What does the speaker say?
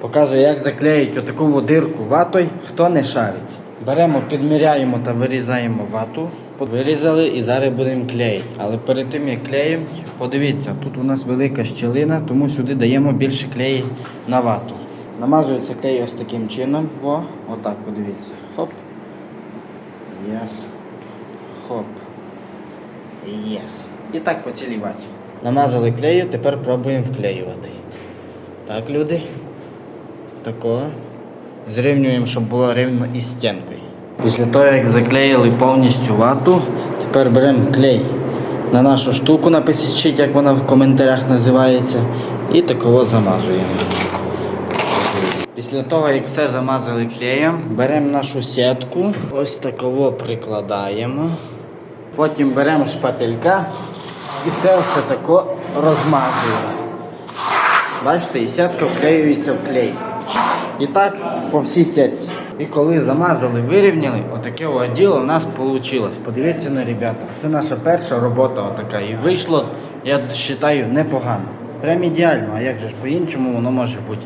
Показую, як заклеїть отаку дирку ватою, хто не шарить. Беремо, підміряємо та вирізаємо вату. Вирізали і зараз будемо клеїти. Але перед тим як клеїмо, подивіться, тут у нас велика щілина, тому сюди даємо більше клеї на вату. Намазується клей ось таким чином. Во, отак подивіться. Хоп. Єс. Хоп. Єс. І так по цілій ваті. Намазали клею, тепер пробуємо вклеювати. Так, люди. Такого. Зрівнюємо, щоб було рівно із стінкою. Після того, як заклеїли повністю вату, тепер беремо клей на нашу штуку, напишіть, як вона в коментарях називається, і такого замазуємо. Після того, як все замазали клеєм, беремо нашу сітку, ось такого прикладаємо. Потім беремо шпателька і це все тако розмазуємо. Бачите, і сітка вклеюється в клей. І так по всій сітці. І коли замазали, вирівняли, отаке діло у нас вийшло. Подивіться на ребята. Це наша перша робота отака. І вийшло, я вважаю, непогано. Прям ідеально, а як же ж по-іншому воно може бути.